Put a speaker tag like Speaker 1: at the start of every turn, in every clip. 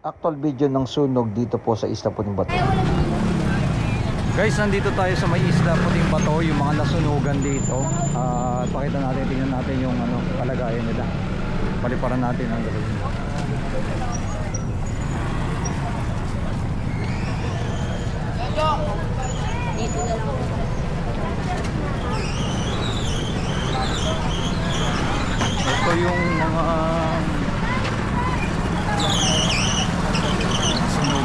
Speaker 1: actual video ng sunog dito po sa Isla Puting Bato. Guys, nandito tayo sa may Isla Puting Bato, yung mga nasunugan dito. Ah, pakita natin, tingnan natin yung ano, kalagayan nila. Paliparan natin ang
Speaker 2: lang.
Speaker 1: Ito yung mga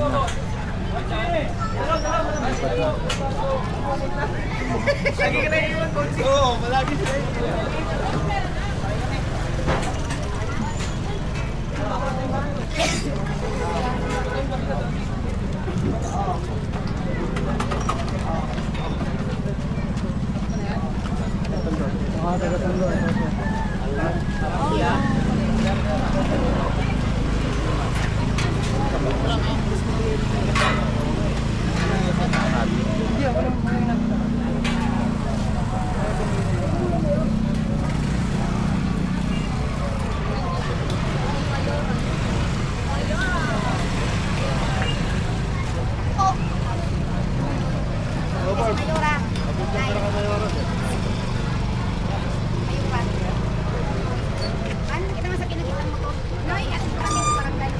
Speaker 1: konsilor nandito. Yan.
Speaker 2: Dahil nga lang kahapon.
Speaker 1: Lipat na.
Speaker 2: Mayura. Ayun pa. Paano kita nga sa pinakita mo to? Noy, at kami sa barangay.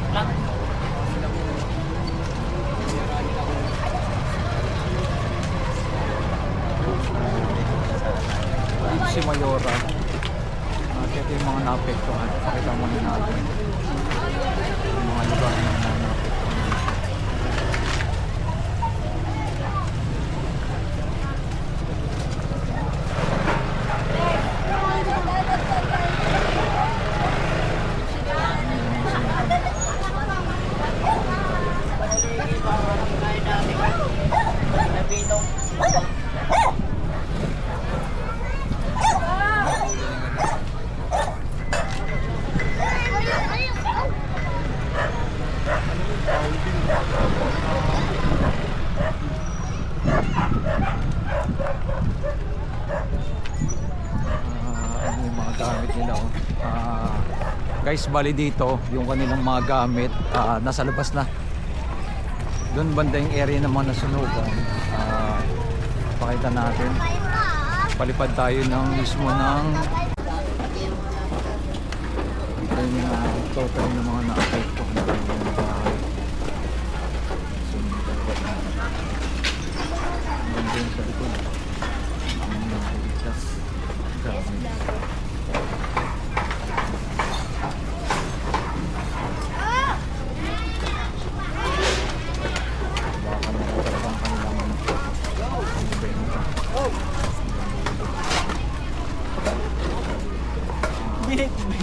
Speaker 1: Dito si Mayora. At ito yung mga naapektuhan. Pakita muna natin. Yung mga lugar na naapektuhan. Ah, ano yung mga gamit nila oh. Ah, guys bali dito yung kanilang mga gamit ah, nasa labas na. Doon banda yung area ng mga nasunugan. Ah, pakita natin. Palipad tayo ng mismo ng ito yung mga total ng mga sunugan Nandun sa likod
Speaker 2: ไม่ให้
Speaker 1: กู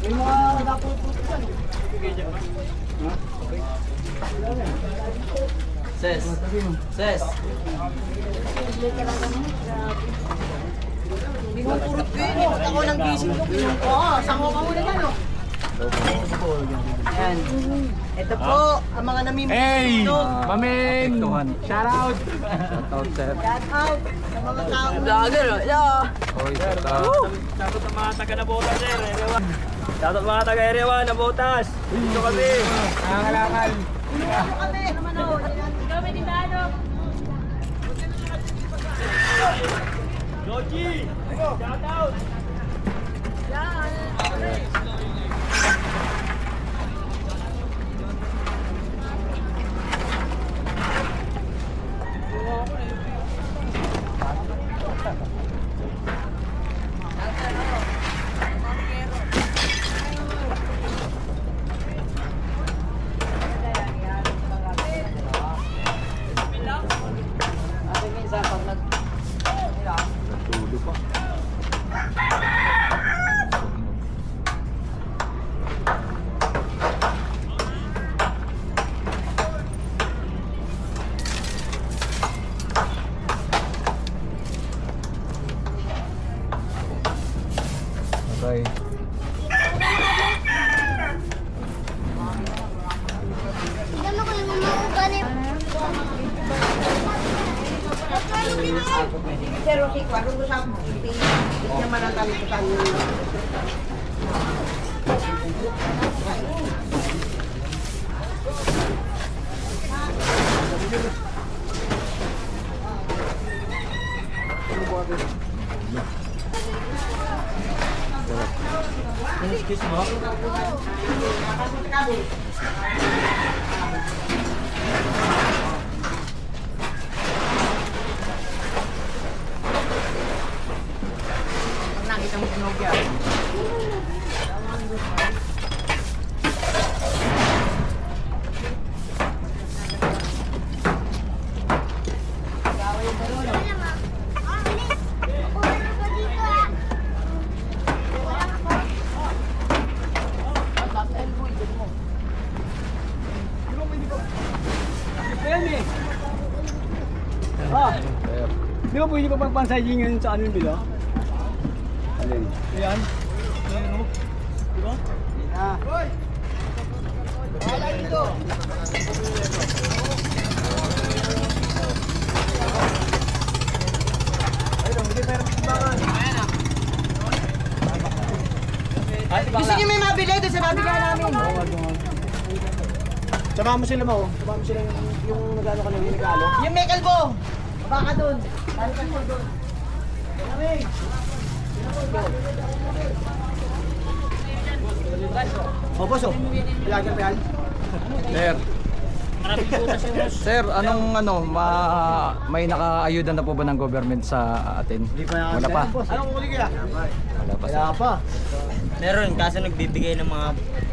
Speaker 3: Ses. Ses.
Speaker 4: Pinupurot ko yun. Ako ng gising ko. Pinung ko. Sango ka muna dyan, oh. Yan. Ito po, ang mga namimili
Speaker 1: Hey!
Speaker 4: dito.
Speaker 1: Mamin! Shout out! Shout out, sir.
Speaker 4: Shout out sa mga tao.
Speaker 3: Vlogger, hello.
Speaker 1: Oy, shout out.
Speaker 5: Shoutout sa mga taga Nabotas, sir. Erewan. Shoutout mga taga Erewan, Nabotas. Dito kami. Nangangalakal.
Speaker 4: kami.
Speaker 5: Logi! Shoutout!
Speaker 1: Tulo pa. Okay.
Speaker 2: Gano'n ko yung mga ugalit.
Speaker 4: Pero si Kwarong ko sa hindi niya manatali ko sa
Speaker 3: Excuse mo.
Speaker 5: Pagpansaying yun sa ano nila?
Speaker 1: Alin?
Speaker 5: Ayan. Ayan, oh. Di ba?
Speaker 4: Gusto niyo may mabili doon sa nabigyan namin.
Speaker 5: Sama mo sila mo. Sama mo sila yung, yung nagano ka ng regalo.
Speaker 4: Yung may kalbo. Baka doon. Balik ka doon.
Speaker 5: O, boss, oh. Ilagan pa yan.
Speaker 1: Sir. Sir, anong ano, ma may nakaayuda na po ba ng government sa atin? Wala pa.
Speaker 5: Anong uli kaya?
Speaker 1: Wala pa.
Speaker 5: Wala
Speaker 1: Sir.
Speaker 5: pa.
Speaker 3: Meron, kaso nagbibigay ng mga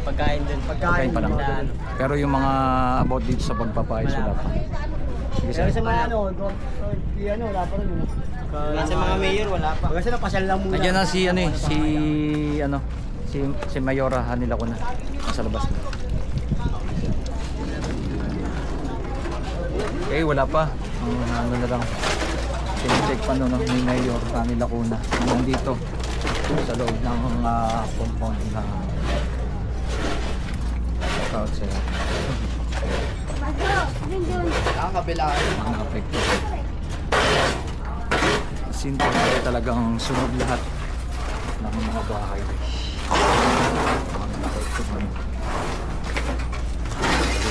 Speaker 3: pagkain din.
Speaker 1: Pagkain pa lang.
Speaker 3: Ano.
Speaker 1: Pero yung mga about dito sa pagpapayos wala pa. Sige sir.
Speaker 5: sa mga ano, do- di ano, wala pa rin yun.
Speaker 3: Kasi mga mayor, wala pa.
Speaker 5: Kasi napasyal lang muna.
Speaker 1: Nandiyan na si ano eh, si ano, si si Mayora Hanila ko na. Nasa labas na. Eh wala pa. Ang ano na lang. Sinecheck pa no, no ni Mayor Hanila ko na. Nandito sa loob ng uh, compound na Shout sir.
Speaker 4: Nakakabila.
Speaker 1: Mga apekto. Sinto talagang sunog lahat ng mga bahay.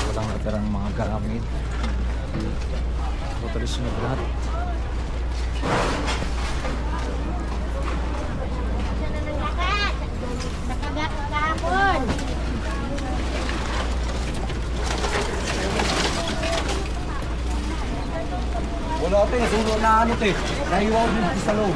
Speaker 1: Walang natirang mga gamit. Totally sunog lahat.
Speaker 6: Wala te, sulo na ano te. Naiwaw din sa loob.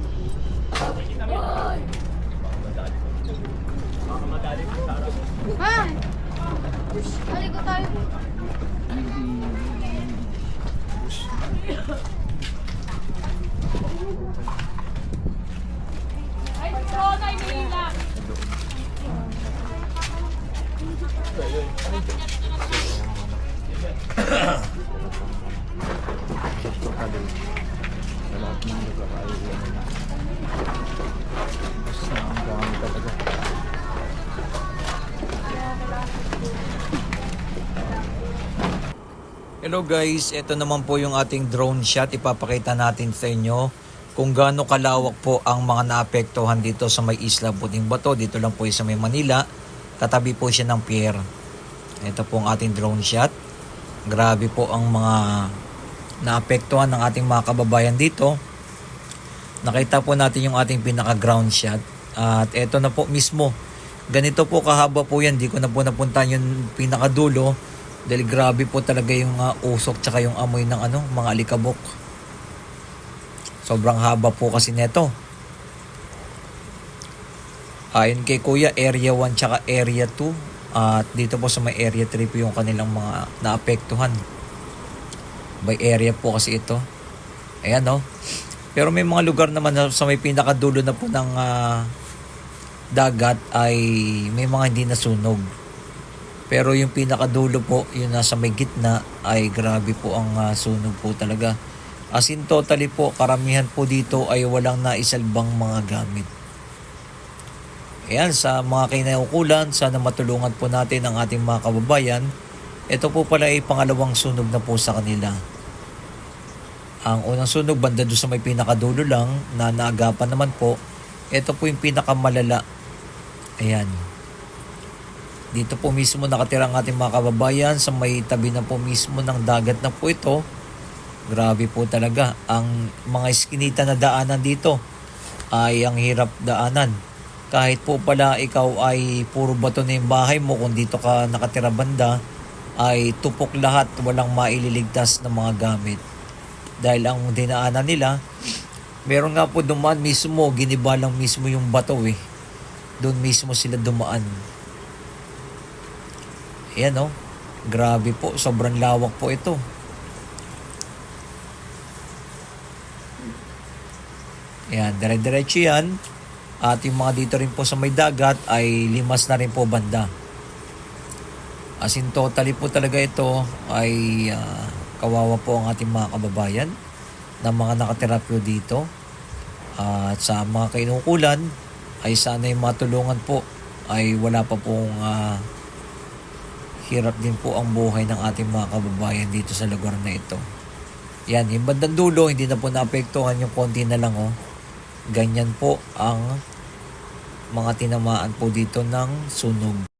Speaker 1: Ay! Aligo tayo.
Speaker 6: Hello guys, ito naman po yung ating drone shot. Ipapakita natin sa inyo kung gaano kalawak po ang mga naapektuhan dito sa may Isla Puting Bato. Dito lang po sa may Manila. Katabi po siya ng pier. Ito po ang ating drone shot. Grabe po ang mga naapektuhan ng ating mga kababayan dito. Nakita po natin yung ating pinaka ground shot. At ito na po mismo. Ganito po kahaba po yan. Di ko na po napunta yung pinakadulo. Dahil grabe po talaga yung ah, usok tsaka yung amoy ng ano, mga alikabok. Sobrang haba po kasi neto. Ayon kay Kuya, Area 1 tsaka Area 2. At dito po sa may Area 3 po yung kanilang mga naapektuhan. By area po kasi ito. Ayan no. Pero may mga lugar naman na sa may pinakadulo na po ng ah, dagat ay may mga hindi nasunog. Pero yung pinakadulo po, yung nasa may gitna ay grabe po ang ah, sunog po talaga. As in totally po, karamihan po dito ay walang naisalbang mga gamit. Ayan, sa mga kinaukulan, sana matulungan po natin ang ating mga kababayan. Ito po pala ay pangalawang sunog na po sa kanila. Ang unang sunog, banda doon sa may pinakadulo lang, na naagapan naman po. Ito po yung pinakamalala. Ayan. Dito po mismo nakatira ang ating mga kababayan sa may tabi na po mismo ng dagat na po ito. Grabe po talaga. Ang mga iskinita na daanan dito ay ang hirap daanan. Kahit po pala ikaw ay puro bato na yung bahay mo kung dito ka nakatira banda ay tupok lahat walang maililigtas na mga gamit. Dahil ang dinaanan nila meron nga po dumaan mismo giniba lang mismo yung bato eh. Doon mismo sila dumaan. Ayan oh. Grabe po. Sobrang lawak po ito. Ayan. Dire-diretso yan. At yung mga dito rin po sa may dagat ay limas na rin po banda. As in totally po talaga ito ay ah, kawawa po ang ating mga kababayan na mga nakatira po dito. at sa mga kainukulan ay sana yung matulungan po ay wala pa pong ah, hirap din po ang buhay ng ating mga kababayan dito sa lugar na ito. Yan, yung bandang dulo, hindi na po naapektuhan yung konti na lang oh. Ganyan po ang mga tinamaan po dito ng sunog.